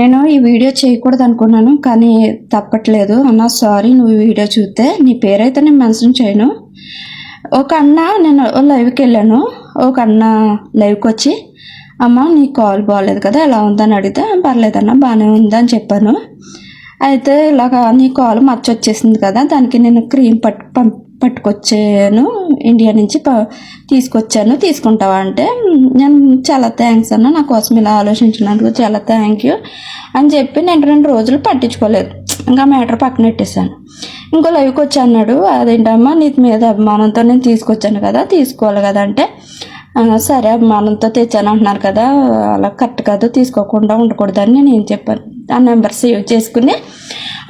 నేను ఈ వీడియో చేయకూడదు అనుకున్నాను కానీ తప్పట్లేదు. అన్న సారీ నువ్వు వీడియో చూస్తే. నీ పేరైతే నేను మెన్షన్ చేయను. ఒక అన్న నేను లైవ్కి వెళ్ళాను. ఒక అన్న లైవ్కి వచ్చి అమ్మ నీ కాల్ బాగాలేదు కదా ఎలా ఉందని అడిగితే పర్లేదన్న బాగానే ఉందని చెప్పాను. అయితే ఇలాగ నీ కాల్ మచ్చ వచ్చేసింది కదా దానికి నేను క్రీమ్ పట్టు పట్టుకొచ్చాను. ఇండియా నుంచి ప- తీసుకొచ్చాను. తీసుకుంటావా అంటే నేను చాలా థ్యాంక్స్ అన్న నా కోసం ఇలా ఆలోచించినందుకు చాలా థ్యాంక్ యూ అని చెప్పి నేను రెండు రోజులు పట్టించుకోలేదు. ఇంకా మ్యాటర్ పక్కన పెట్టేశాను. ఇంకో లైవ్కి వచ్చి అన్నాడు. అదేంటమ్మా నీ మీద అభిమానంతో నేను తీసుకొచ్చాను కదా తీసుకోవాలి కదా అంటే సరే అభిమానంతో తెచ్చాను అంటున్నారు కదా. అలా కరెక్ట్ కాదు తీసుకోకుండా ఉండకూడదని నేను ఏం చెప్పాను. ఆ నెంబర్ సేవ్ చేసుకుని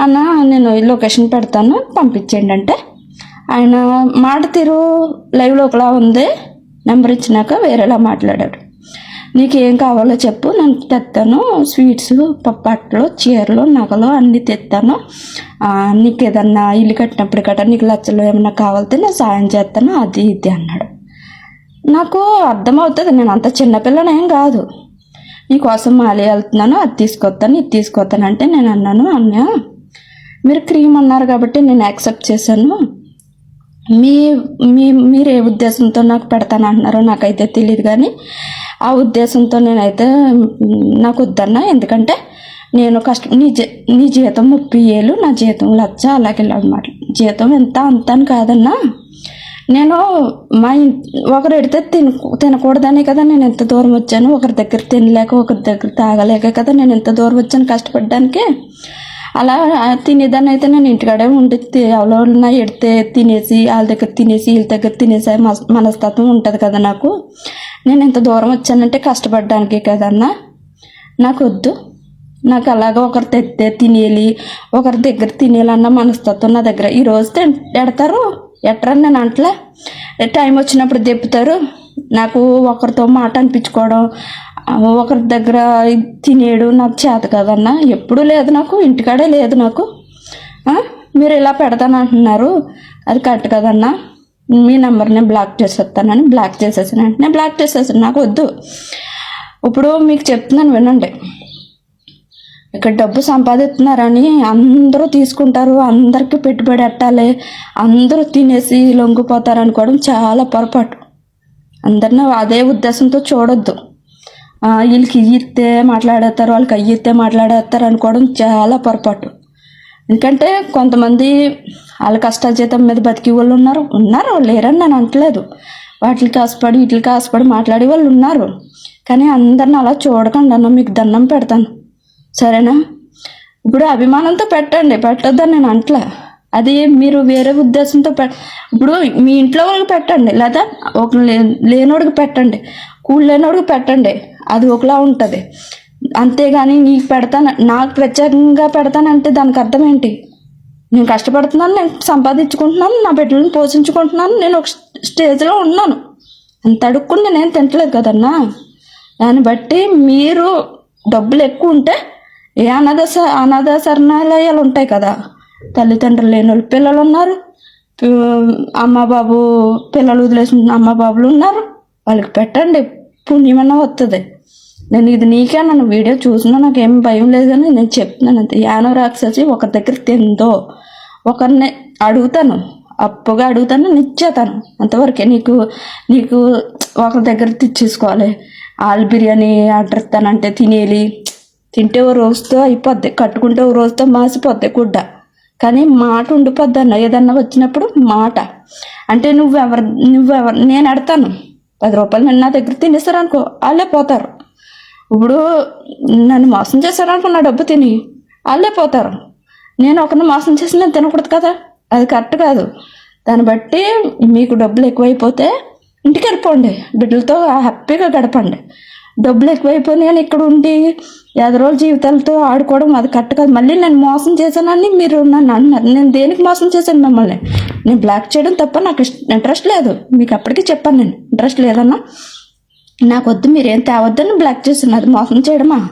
అన్న నేను లొకేషన్ పెడతాను పంపించేయండి అంటే ఆయన మాట తీరు లైవ్లో ఒకలా ఉంది. నెంబర్ ఇచ్చినాక వేరేలా మాట్లాడాడు. నీకు ఏం కావాలో చెప్పు నేను తెస్తాను స్వీట్స్ పప్పట్లు చీరలు నగలు అన్నీ తెస్తాను నీకు ఏదన్నా ఇల్లు కట్టినప్పుడు కట్ట నీకు లచ్చలు ఏమన్నా కావాలితే నేను సాయం చేస్తాను అది ఇది అన్నాడు. నాకు అర్థమవుతుంది నేను అంత చిన్నపిల్లనేం కాదు. నీకోసం మాలి వెళ్తున్నాను అది తీసుకొస్తాను ఇది తీసుకొస్తాను అంటే నేను అన్నాను అన్న మీరు క్రీమ్ అన్నారు కాబట్టి నేను యాక్సెప్ట్ చేశాను. మీ మీ మీరు ఏ ఉద్దేశంతో నాకు పెడతాను అంటున్నారో నాకైతే తెలియదు కానీ ఆ ఉద్దేశంతో నేనైతే నాకు వద్దన్నా. ఎందుకంటే నేను కష్ట నీ జీ నీ జీతం ముప్పై ఏళ్ళు నా జీతం లచ్చ అలాగే అనమాట జీతం ఎంత అంత అని కాదన్నా నేను మా ఇన్ ఒకరు ఎడితే తిన తినకూడదనే కదా నేను ఎంత దూరం వచ్చాను. ఒకరి దగ్గర తినలేక ఒకరి దగ్గర తాగలేక కదా నేను ఎంత దూరం వచ్చాను కష్టపడడానికి. అలా తినేదాన్ని అయితే నేను ఇంటికాడే ఉండి ఎవరైనా ఎడితే తినేసి వాళ్ళ దగ్గర తినేసి వీళ్ళ దగ్గర తినేసి మనస్తత్వం ఉంటుంది కదా నాకు. నేను ఇంత దూరం వచ్చానంటే కష్టపడడానికి కదన్నా. నాకు వద్దు నాకు అలాగ ఒకరు తెస్తే తినేయాలి ఒకరి దగ్గర తినేయాలన్న మనస్తత్వం నా దగ్గర. ఈ రోజు ఎడతారు? ఎట్టరని నేను అంటలే. టైం వచ్చినప్పుడు దెప్పుతారు నాకు ఒకరితో మాట అనిపించుకోవడం ఒకరి దగ్గర తినేయడు నాకు చేత కదన్నా. ఎప్పుడూ లేదు నాకు ఇంటికాడే లేదు నాకు. మీరు ఇలా పెడతానంటున్నారు అది కరెక్ట్ కదన్నా. మీ నెంబర్ని బ్లాక్ చేసేస్తానని బ్లాక్ చేసేసాను. వెంటనే బ్లాక్ చేసేసాను. నాకు వద్దు. ఇప్పుడు మీకు చెప్తున్నాను వినండి. ఇక్కడ డబ్బు సంపాదిస్తున్నారని అందరూ తీసుకుంటారు. అందరికీ పెట్టుబడి పెట్టాలి. అందరూ తినేసి లొంగిపోతారు అనుకోవడం చాలా పొరపాటు. అందరినీ అదే ఉద్దేశంతో చూడొద్దు. వీళ్ళకి ఇస్తే మాట్లాడేస్తారు వాళ్ళకి అయ్యిస్తే మాట్లాడేస్తారు అనుకోవడం చాలా పొరపాటు. ఎందుకంటే కొంతమంది వాళ్ళ కష్టాల జీతం మీద బతికి వాళ్ళు ఉన్నారు ఉన్నారు లేరని నేను అంటలేదు వాటికి ఆశపడి వీటికి ఆశపడి మాట్లాడే వాళ్ళు ఉన్నారు. కానీ అందరిని అలా చూడకండి అన్న మీకు దండం పెడతాను. సరేనా? ఇప్పుడు అభిమానంతో పెట్టండి పెట్టొద్దని నేను అంటలే అది మీరు వేరే ఉద్దేశంతో పె ఇప్పుడు మీ ఇంట్లో వాళ్ళకి పెట్టండి లేదా ఒక లేనోడికి పెట్టండి. కూలి పెట్టండి. అది ఒకలా ఉంటుంది. అంతేగాని నీకు పెడతాను నాకు ప్రత్యేకంగా పెడతానంటే దానికి అర్థం ఏంటి? నేను కష్టపడుతున్నాను నేను సంపాదించుకుంటున్నాను నా బిడ్డలను పోషించుకుంటున్నాను నేను ఒక స్టేజ్లో ఉన్నాను. అంత అడుక్కుని నేనేం తింటలేదు కదన్నా. దాన్ని బట్టి మీరు డబ్బులు ఎక్కువ ఉంటే ఏ అనాథ అనాథ శరణాలయాలు ఉంటాయి కదా. తల్లిదండ్రులు లేని వాళ్ళు పిల్లలు ఉన్నారు. అమ్మ బాబు పిల్లలు వదిలేసిన అమ్మ బాబులు ఉన్నారు. వాళ్ళకి పెట్టండి. పుణ్యమన్నా వస్తుంది నేను ఇది నీకే నన్ను వీడియో చూసినా నాకేం భయం లేదు కానీ నేను చెప్తున్నాను అంతే. యానో రాక్షసి ఒకరి దగ్గర తిందో ఒకరిని అడుగుతాను అప్పుగా అడుగుతాను నిచ్చేతాను. అంతవరకే నీకు నీకు ఒకరి దగ్గర తెచ్చేసుకోవాలి. ఆలు బిర్యానీ ఆర్డర్ ఇస్తానంటే తినేయాలి తింటే ఓ రోజుతో అయిపోద్ది కట్టుకుంటే ఓ రోజుతో మాసిపోద్ది గుడ్డ. కానీ మాట ఉండిపోద్ది అన్న ఏదన్నా వచ్చినప్పుడు మాట. అంటే నువ్వెవరు నువ్వెవరు నేను అడతాను పది రూపాయలు నన్ను నా దగ్గర తినేస్తారు అనుకో వాళ్ళే పోతారు. ఇప్పుడు నన్ను మోసం చేశారు అనుకో నా డబ్బు తిని వాళ్ళే పోతారు. నేను ఒకరిని మోసం చేసి నేను తినకూడదు కదా? అది కరెక్ట్ కాదు. దాన్ని బట్టి మీకు డబ్బులు ఎక్కువైపోతే ఇంటికి వెళ్ళిపోండి. బిడ్డలతో హ్యాపీగా గడపండి. డబ్బులు ఎక్కువైపోయినాయి ఇక్కడ ఉండి ఎదరోజు జీవితాలతో ఆడుకోవడం అది కట్ట కాదు. మళ్ళీ నేను మోసం చేశానని మీరు నన్ను అన్నారు. నేను దేనికి మోసం చేశాను మిమ్మల్ని? నేను బ్లాక్ చేయడం తప్ప నాకు ఇంట్రెస్ట్ లేదు. మీకు అప్పటికే చెప్పాను నేను. ఇంట్రెస్ట్ లేదన్నా? నాకు వద్దు మీరేం తేవద్దని బ్లాక్ చేస్తున్నారు. మోసం చేయడమా?